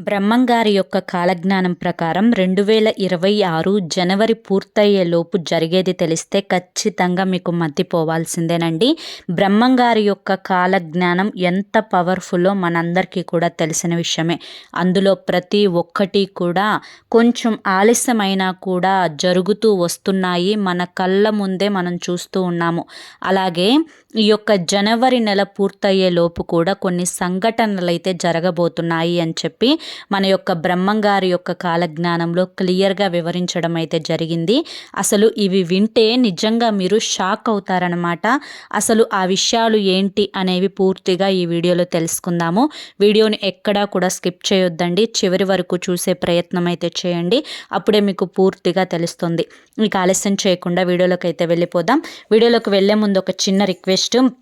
బ్రహ్మంగారి యొక్క కాలజ్ఞానం ప్రకారం రెండు వేల ఇరవై ఆరు జనవరి పూర్తయ్యేలోపు జరిగేది తెలిస్తే ఖచ్చితంగా మీకు మతిపోవాల్సిందేనండి. బ్రహ్మంగారి యొక్క కాలజ్ఞానం ఎంత పవర్ఫుల్లో మనందరికీ కూడా తెలిసిన విషయమే. అందులో ప్రతి ఒక్కటి కూడా కొంచెం ఆలస్యమైనా కూడా జరుగుతూ వస్తున్నాయి. మన కళ్ళ ముందే మనం చూస్తూ ఉన్నాము. అలాగే ఈ యొక్క జనవరి నెల పూర్తయ్యే లోపు కూడా కొన్ని సంఘటనలు అయితే జరగబోతున్నాయి అని చెప్పి మన యొక్క బ్రహ్మంగారి యొక్క కాలజ్ఞానంలో క్లియర్గా వివరించడం అయితే జరిగింది. అసలు ఇవి వింటే నిజంగా మీరు షాక్ అవుతారనమాట అసలు ఆ విషయాలు ఏంటి అనేవి పూర్తిగా ఈ వీడియోలో తెలుసుకుందాము. వీడియోని ఎక్కడా కూడా స్కిప్ చేయొద్దండి. చివరి వరకు చూసే ప్రయత్నం అయితే చేయండి. అప్పుడే మీకు పూర్తిగా తెలుస్తుంది. మీకు ఆలస్యం చేయకుండా వీడియోలోకి అయితే వెళ్ళిపోదాం. వీడియోలోకి వెళ్ళే ముందు ఒక చిన్న రిక్వెస్ట్ bestimmt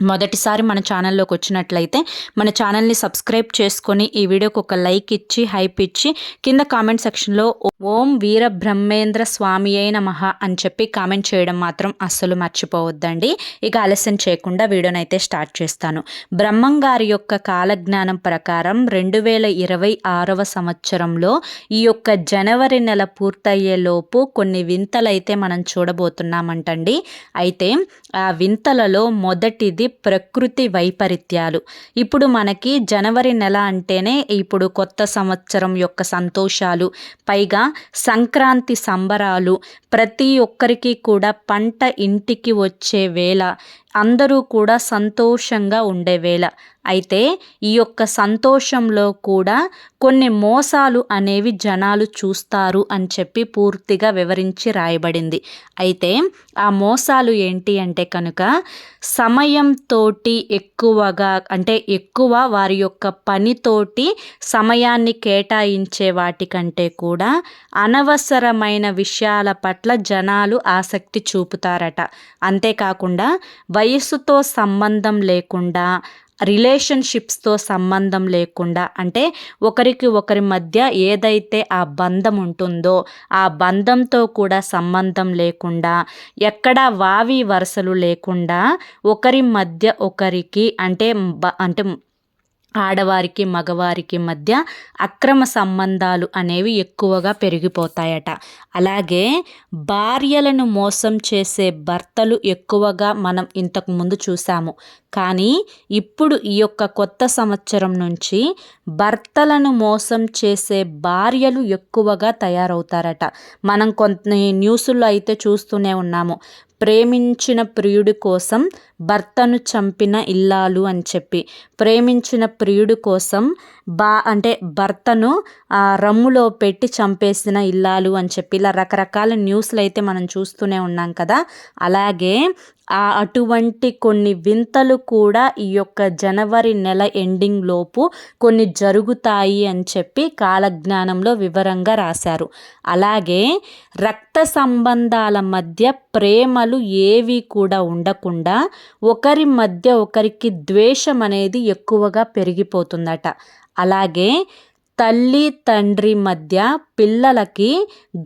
మొదటిసారి మన ఛానల్లోకి వచ్చినట్లయితే మన ఛానల్ని సబ్స్క్రైబ్ చేసుకొని ఈ వీడియోకి ఒక లైక్ ఇచ్చి హైప్ ఇచ్చి కింద కామెంట్ సెక్షన్లో ఓం వీర బ్రహ్మేంద్ర స్వామి అయిన మహా అని చెప్పి కామెంట్ చేయడం మాత్రం అస్సలు మర్చిపోవద్దండి. ఇక ఆలస్యం చేయకుండా వీడియోనైతే అయితే స్టార్ట్ చేస్తాను. బ్రహ్మం గారి యొక్క కాలజ్ఞానం ప్రకారం రెండు వేల ఇరవై ఆరవ సంవత్సరంలో ఈ యొక్క జనవరి నెల పూర్తయ్యేలోపు కొన్ని వింతలైతే మనం చూడబోతున్నామంటండి. అయితే ఆ వింతలలో మొదటిది ప్రకృతి వైపరీత్యాలు. ఇప్పుడు మనకి జనవరి నెల అంటేనే ఇప్పుడు కొత్త సంవత్సరం యొక్క సంతోషాలు పైగా సంక్రాంతి సంబరాలు ప్రతి ఒక్కరికి కూడా పంట ఇంటికి వచ్చే వేళ అందరూ కూడా సంతోషంగా ఉండే వేళ. అయితే ఈ యొక్క సంతోషంలో కూడా కొన్ని మోసాలు అనేవి జనాలు చూస్తారు అని చెప్పి పూర్తిగా వివరించి రాయబడింది. అయితే ఆ మోసాలు ఏంటి అంటే కనుక సమయంతో ఎక్కువగా అంటే ఎక్కువ వారి యొక్క పనితోటి సమయాన్ని కేటాయించే వాటికంటే కూడా అనవసరమైన విషయాల పట్ల జనాలు ఆసక్తి చూపుతారట. అంతేకాకుండా వయస్సుతో సంబంధం లేకుండా రిలేషన్షిప్స్తో సంబంధం లేకుండా అంటే ఒకరికి ఒకరి మధ్య ఏదైతే ఆ బంధం ఉంటుందో ఆ బంధంతో కూడా సంబంధం లేకుండా ఎక్కడ వావి వరుసలు లేకుండా ఒకరి మధ్య ఒకరికి అంటే అంటే ఆడవారికి మగవారికి మధ్య అక్రమ సంబంధాలు అనేవి ఎక్కువగా పెరిగిపోతాయట. అలాగే భార్యలను మోసం చేసే భర్తలు ఎక్కువగా మనం ఇంతకు ముందు చూసాము కానీ ఇప్పుడు ఈ యొక్క కొత్త సంవత్సరం నుంచి భర్తలను మోసం చేసే భార్యలు ఎక్కువగా తయారవుతారట. మనం కొంత న్యూస్లో అయితే చూస్తూనే ఉన్నాము. ప్రేమించిన ప్రియుడి కోసం భర్తను చంపిన ఇల్లాలు అని చెప్పి. ప్రేమించిన ప్రియుడి కోసం బా అంటే భర్తను రమ్ములో పెట్టి చంపేసిన ఇల్లాలు అని చెప్పి. ఇలా రకరకాల న్యూస్లు అయితే మనం చూస్తూనే ఉన్నాం కదా. అలాగే అటువంటి కొన్ని వింతలు కూడా ఈ యొక్క జనవరి నెల ఎండింగ్ లోపు కొన్ని జరుగుతాయి అని చెప్పి కాలజ్ఞానంలో వివరంగా రాశారు. అలాగే రక్త సంబంధాల మధ్య ప్రేమలు ఏవి కూడా ఉండకుండా ఒకరి మధ్య ఒకరికి ద్వేషం అనేది ఎక్కువగా పెరిగిపోతుందట. అలాగే తల్లి తండ్రి మధ్య పిల్లలకి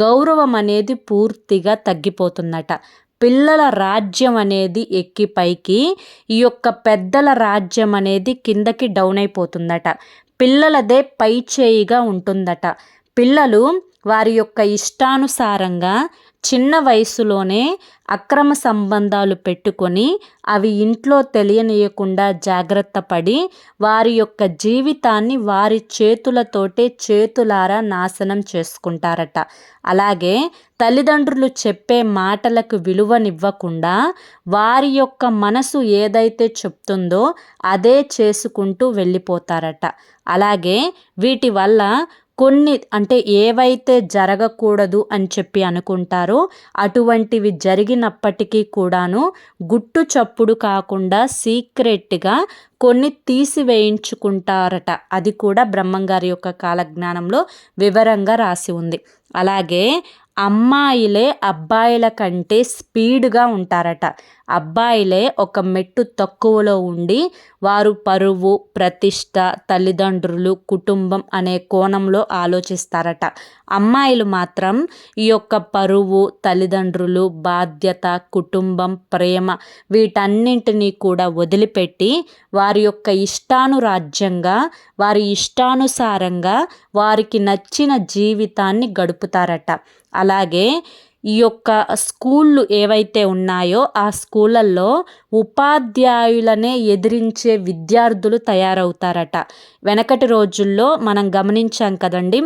గౌరవం అనేది పూర్తిగా తగ్గిపోతుందట. పిల్లల రాజ్యం అనేది ఎక్కి పైకి ఈ యొక్క పెద్దల రాజ్యం అనేది కిందకి డౌన్ అయిపోతుందట. పిల్లలదే పై చేయిగా ఉంటుందట. పిల్లలు వారి యొక్క ఇష్టానుసారంగా చిన్న వయసులోనే అక్రమ సంబంధాలు పెట్టుకొని అవి ఇంట్లో తెలియనీయకుండా జాగ్రత్త పడి వారి యొక్క జీవితాన్ని వారి చేతులతోటే చేతులారా నాశనం చేసుకుంటారట. అలాగే తల్లిదండ్రులు చెప్పే మాటలకు విలువనివ్వకుండా వారి యొక్క మనసు ఏదైతే చెప్తుందో అదే చేసుకుంటూ వెళ్ళిపోతారట. అలాగే వీటి వల్ల కొన్ని అంటే ఏవైతే జరగకూడదు అని చెప్పి అనుకుంటారో అటువంటివి జరిగినప్పటికీ కూడాను గుట్టు చప్పుడు కాకుండా సీక్రెట్గా కొన్ని తీసివేయించుకుంటారట. అది కూడా బ్రహ్మంగారి యొక్క కాలజ్ఞానంలో వివరంగా రాసి ఉంది. అలాగే అమ్మాయిలే అబ్బాయిల కంటే స్పీడ్గా ఉంటారట. అబ్బాయిలే ఒక మెట్టు తక్కువలో ఉండి వారు పరువు ప్రతిష్ట తల్లిదండ్రులు కుటుంబం అనే కోణంలో ఆలోచిస్తారట. అమ్మాయిలు మాత్రం ఈ యొక్క పరువు తల్లిదండ్రులు బాధ్యత కుటుంబం ప్రేమ వీటన్నింటినీ కూడా వదిలిపెట్టి వారి యొక్క ఇష్టానురాజ్యంగా వారి ఇష్టానుసారంగా వారికి నచ్చిన జీవితాన్ని గడుపుతారట. అలాగే ఈ యొక్క స్కూళ్ళు ఏవైతే ఉన్నాయో ఆ స్కూళ్ళల్లో ఉపాధ్యాయులనే ఎదిరించే విద్యార్థులు తయారవుతారట. వెనకటి రోజుల్లో మనం గమనించాం కదండి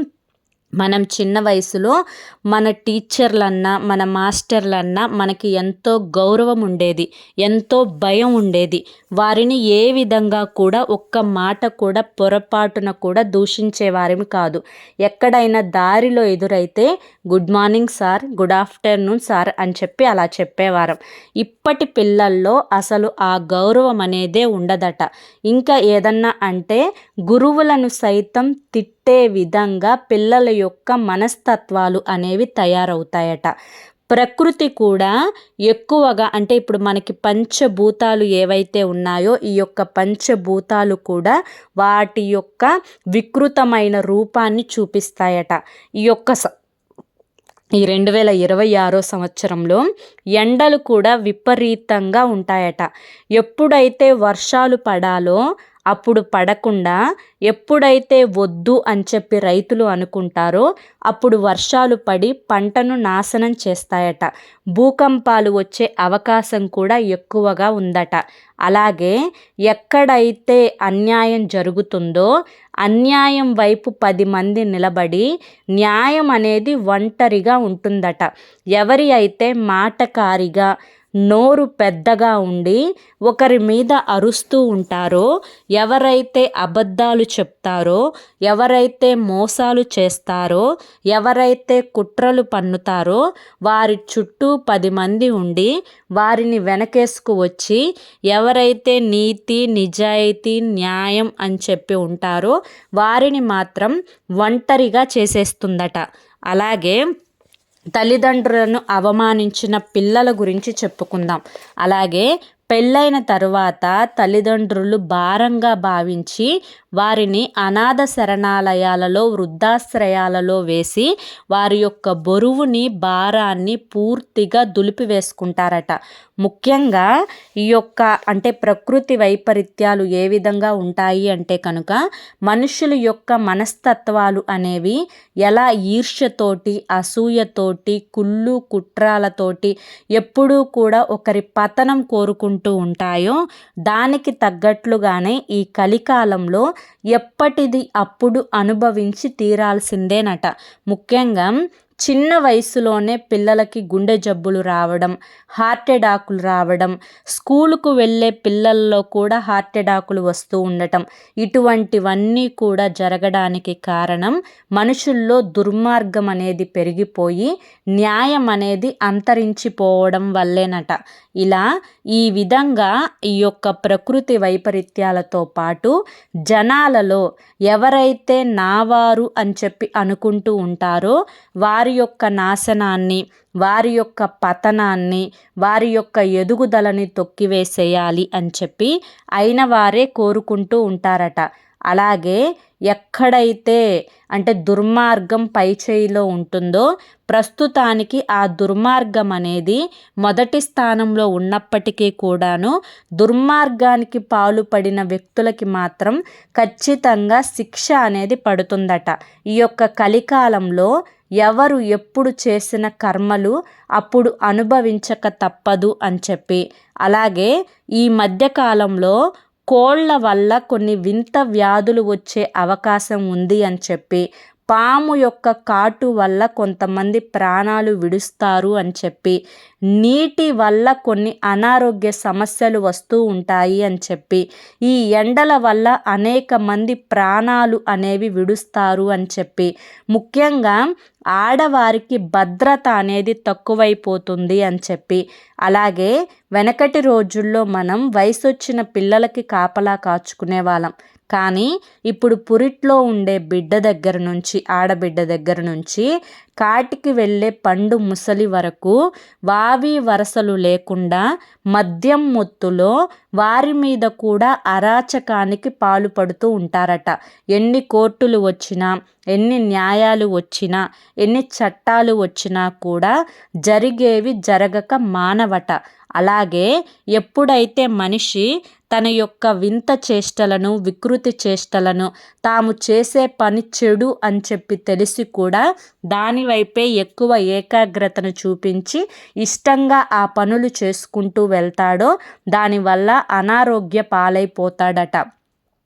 మనం చిన్న వయసులో మన టీచర్లన్నా మన మాస్టర్లన్నా మనకి ఎంతో గౌరవం ఉండేది ఎంతో భయం ఉండేది. వారిని ఏ విధంగా కూడా ఒక్క మాట కూడా పొరపాటున కూడా దూషించేవారేమి కాదు. ఎక్కడైనా దారిలో ఎదురైతే good morning sir good afternoon sir అని చెప్పి అలా చెప్పేవారం. ఇప్పటి పిల్లల్లో అసలు ఆ గౌరవం అనేదే ఉండదట. ఇంకా ఏదన్నా అంటే గురువులను సైతం తిట్టి విధంగా పిల్లల యొక్క మనస్తత్వాలు అనేవి తయారవుతాయట. ప్రకృతి కూడా ఎక్కువగా అంటే ఇప్పుడు మనకి పంచభూతాలు ఏవైతే ఉన్నాయో ఈ యొక్క పంచభూతాలు కూడా వాటి యొక్క వికృతమైన రూపాన్ని చూపిస్తాయట. ఈ యొక్క ఈ రెండు వేల ఇరవై ఆరో సంవత్సరంలో ఎండలు కూడా విపరీతంగా ఉంటాయట. ఎప్పుడైతే వర్షాలు పడాలో అప్పుడు పడకుండా ఎప్పుడైతే వద్దు అని చెప్పి రైతులు అనుకుంటారో అప్పుడు వర్షాలు పడి పంటను నాశనం చేస్తాయట. భూకంపాలు వచ్చే అవకాశం కూడా ఎక్కువగా ఉందట. అలాగే ఎక్కడైతే అన్యాయం జరుగుతుందో అన్యాయం వైపు పది మంది నిలబడి న్యాయం అనేది ఒంటరిగా ఉంటుందట. ఎవరి అయితే మాటకారిగా నోరు పెద్దగా ఉండి ఒకరి మీద అరుస్తూ ఉంటారో ఎవరైతే అబద్ధాలు చెప్తారో ఎవరైతే మోసాలు చేస్తారో ఎవరైతే కుట్రలు పన్నుతారో వారి చుట్టూ పది మంది ఉండి వారిని వెనకేసుకు వచ్చి ఎవరైతే నీతి నిజాయితీ న్యాయం అని చెప్పి ఉంటారో వారిని మాత్రం ఒంటరిగా చేసేస్తుందట. అలాగే తల్లిదండ్రులను అవమానించిన పిల్లల గురించి చెప్పుకుందాం. అలాగే పెళ్ళైన తరువాత తల్లిదండ్రులు భారంగా భావించి వారిని అనాథ శరణాలయాలలో వృద్ధాశ్రయాలలో వేసి వారి యొక్క బరువుని భారాన్ని పూర్తిగా దులిపివేసుకుంటారట. ముఖ్యంగా ఈ యొక్క అంటే ప్రకృతి వైపరీత్యాలు ఏ విధంగా ఉంటాయి అంటే కనుక మనుషుల యొక్క మనస్తత్వాలు అనేవి ఎలా ఈర్ష్యతోటి అసూయతోటి కుళ్ళు కుట్రాలతోటి ఎప్పుడూ కూడా ఒకరి పతనం కోరుకుంటూ ఉంటాయో దానికి తగ్గట్లుగానే ఈ కలికాలంలో ఎప్పటిది అప్పుడు అనుభవించి తీరాల్సిందేనట. ముఖ్యంగా చిన్న వయసులోనే పిల్లలకి గుండె జబ్బులు రావడం హార్ట్ అటాకులు రావడం స్కూలుకు వెళ్ళే పిల్లల్లో కూడా హార్ట్ అటాకులు వస్తూ ఉండటం. ఇటువంటివన్నీ కూడా జరగడానికి కారణం మనుషుల్లో దుర్మార్గం అనేది పెరిగిపోయి న్యాయం అనేది అంతరించిపోవడం వల్లేనట. ఇలా ఈ విధంగా ఈ యొక్క ప్రకృతి వైపరీత్యాలతో పాటు జనాలలో ఎవరైతే నావారు అని చెప్పి అనుకుంటూ ఉంటారో వారి వారి యొక్క నాశనాన్ని వారి యొక్క పతనాన్ని వారి యొక్క ఎదుగుదలని తొక్కివేసేయాలి అని చెప్పి అయిన వారే కోరుకుంటూ ఉంటారట. అలాగే ఎక్కడైతే అంటే దుర్మార్గం పైచేయిలో ఉంటుందో ప్రస్తుతానికి ఆ దుర్మార్గం అనేది మొదటి స్థానంలో ఉన్నప్పటికీ కూడాను దుర్మార్గానికి పాలుపడిన వ్యక్తులకి మాత్రం ఖచ్చితంగా శిక్ష అనేది పడుతుందట. ఈ యొక్క కలికాలంలో ఎవరు ఎప్పుడు చేసిన కర్మలు అప్పుడు అనుభవించక తప్పదు అని చెప్పి. అలాగే ఈ మధ్యకాలంలో కోళ్ళ వల్ల కొన్ని వింత వ్యాధులు వచ్చే అవకాశం ఉంది అని చెప్పి. పాము యొక్క కాటు వల్ల కొంతమంది ప్రాణాలు విడుస్తారు అని చెప్పి నీటి వల్ల కొన్ని అనారోగ్య సమస్యలు వస్తూ ఉంటాయి అని చెప్పి ఈ ఎండల వల్ల అనేక మంది ప్రాణాలు అనేవి విడుస్తారు అని చెప్పి. ముఖ్యంగా ఆడవారికి భద్రత అనేది తక్కువైపోతుంది అని చెప్పి. అలాగే వెనకటి రోజుల్లో మనం వయసు వచ్చిన పిల్లలకి కాపలా కాచుకునే వాళ్ళం. కానీ ఇప్పుడు పురిట్లో ఉండే బిడ్డ దగ్గర నుంచి ఆడబిడ్డ దగ్గర నుంచి కాటికి వెళ్ళే పండు ముసలి వరకు వావి వరసలు లేకుండా మద్యం మొత్తులో వారి మీద కూడా అరాచకానికి పాలుపడుతూ ఉంటారట. ఎన్ని కోర్టులు వచ్చినా ఎన్ని న్యాయాలు వచ్చినా ఎన్ని చట్టాలు వచ్చినా కూడా జరిగేవి జరగక మానవట. అలాగే ఎప్పుడైతే మనిషి తన యొక్క వింత చేష్టలను వికృతి చేష్టలను తాము చేసే పని చెడు అని చెప్పి తెలిసి కూడా దాని వైపే ఎక్కువ ఏకాగ్రతను చూపించి ఇష్టంగా ఆ పనులు చేసుకుంటూ వెళ్తాడో దానివల్ల అనారోగ్య పాలైపోతాడట.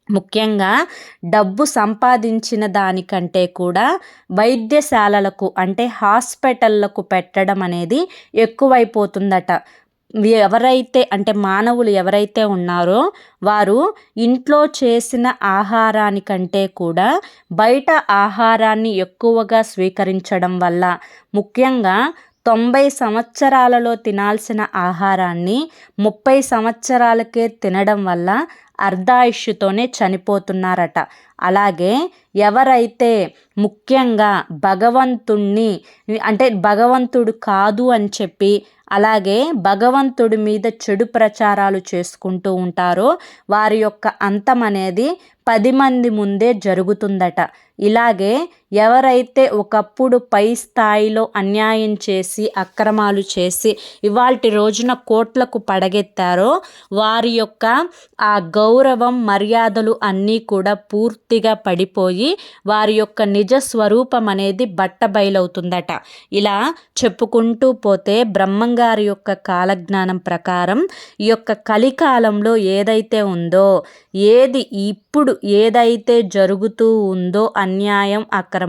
ముఖ్యంగా డబ్బు సంపాదించిన దానికంటే కూడా వైద్యశాలలకు అంటే హాస్పిటళ్ళకు పెట్టడం అనేది ఎక్కువైపోతుందట. ఎవరైతే అంటే మానవులు ఎవరైతే ఉన్నారో వారు ఇంట్లో చేసిన ఆహారానికంటే కూడా బయట ఆహారాన్ని ఎక్కువగా స్వీకరించడం వల్ల ముఖ్యంగా తొంభై సంవత్సరాలలో తినాల్సిన ఆహారాన్ని ముప్పై సంవత్సరాలకే తినడం వల్ల అర్ధాయుష్యుతోనే చనిపోతున్నారట. అలాగే ఎవరైతే ముఖ్యంగా భగవంతుణ్ణి అంటే భగవంతుడు కాదు అని చెప్పి అలాగే భగవంతుడి మీద చెడు ప్రచారాలు చేసుకుంటూ ఉంటారో వారి యొక్క అంతం అనేది పది మంది ముందే జరుగుతుందట. ఇలాగే ఎవరైతే ఒకప్పుడు పై స్థాయిలో అన్యాయం చేసి అక్రమాలు చేసి ఇవాల్టి రోజున కోట్లకు పడగెత్తారో వారి యొక్క ఆ గౌరవం మర్యాదలు అన్నీ కూడా పూర్తిగా పడిపోయి వారి యొక్క నిజ స్వరూపం అనేది బట్టబయలవుతుందట ఇలా చెప్పుకుంటూ పోతే బ్రహ్మంగారి యొక్క కాలజ్ఞానం ప్రకారం ఈ యొక్క కలికాలంలో ఏదైతే ఉందో ఏది ఇప్పుడు ఏదైతే జరుగుతూ ఉందో అన్యాయం అక్రమం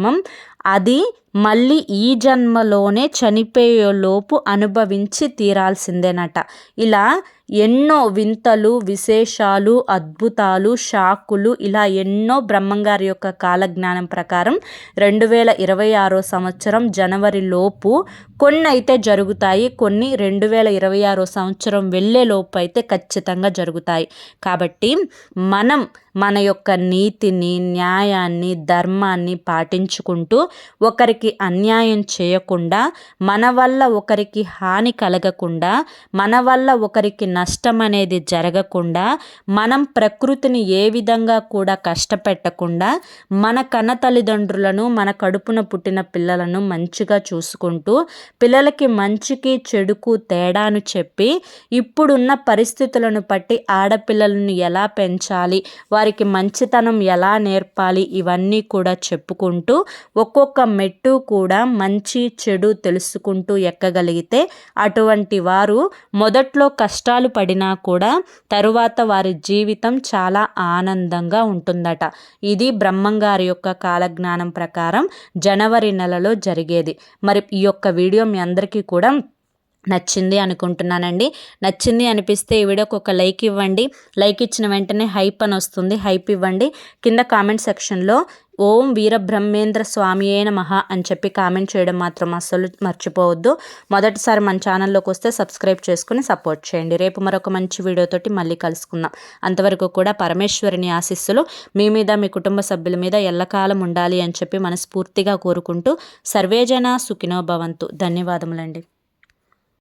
అది మళ్ళీ ఈ జన్మలోనే చనిపోయేలోపు అనుభవించి తీరాల్సిందేనట. ఇలా ఎన్నో వింతలు విశేషాలు అద్భుతాలు షాకులు ఇలా ఎన్నో బ్రహ్మంగారి యొక్క కాలజ్ఞానం ప్రకారం రెండు వేల ఇరవై ఆరో సంవత్సరం జనవరి లోపు కొన్ని అయితే జరుగుతాయి. కొన్ని రెండు వేల ఇరవై ఆరో సంవత్సరం వెళ్ళే లోపు అయితే ఖచ్చితంగా జరుగుతాయి. కాబట్టి మనం మన యొక్క నీతిని న్యాయాన్ని ధర్మాన్ని పాటించుకుంటూ ఒకరికి అన్యాయం చేయకుండా మన వల్ల ఒకరికి హాని కలగకుండా మన వల్ల ఒకరికి నష్టం అనేది జరగకుండా మనం ప్రకృతిని ఏ విధంగా కూడా కష్టపెట్టకుండా మన కన్న తల్లిదండ్రులను మన కడుపున పుట్టిన పిల్లలను మంచిగా చూసుకుంటూ పిల్లలకి మంచికి చెడుకు తేడాను చెప్పి ఇప్పుడున్న పరిస్థితులను బట్టి ఆడపిల్లలను ఎలా పెంచాలి వారికి మంచితనం ఎలా నేర్పాలి ఇవన్నీ కూడా చెప్పుకుంటూ ఒక్కొక్క మెట్టు కూడా మంచి చెడు తెలుసుకుంటూ ఎక్కగలిగితే అటువంటి వారు మొదట్లో కష్టాలు పడినా కూడా తరువాత వారి జీవితం చాలా ఆనందంగా ఉంటుందట. ఇది బ్రహ్మంగారి యొక్క కాలజ్ఞానం ప్రకారం జనవరి నెలలో జరిగేది. మరి ఈ యొక్క వీడియో మీ అందరికీ కూడా నచ్చింది అనుకుంటున్నానండి. నచ్చింది అనిపిస్తే ఈ వీడియోకి ఒక లైక్ ఇవ్వండి. లైక్ ఇచ్చిన వెంటనే హైప్ అని వస్తుంది. హైప్ ఇవ్వండి. కింద కామెంట్ సెక్షన్లో ఓం వీరబ్రహ్మేంద్ర స్వామి అయిన మహా అని చెప్పి కామెంట్ చేయడం మాత్రం అస్సలు మర్చిపోవద్దు. మొదటిసారి మన ఛానల్లోకి వస్తే సబ్స్క్రైబ్ చేసుకుని సపోర్ట్ చేయండి. రేపు మరొక మంచి వీడియోతోటి మళ్ళీ కలుసుకుందాం. అంతవరకు కూడా పరమేశ్వరిని ఆశిస్సులు మీ మీద మీ కుటుంబ సభ్యుల మీద ఎల్లకాలం ఉండాలి అని చెప్పి మనస్ఫూర్తిగా కోరుకుంటూ సర్వేజన సుఖినో భవంతు. ధన్యవాదములండి.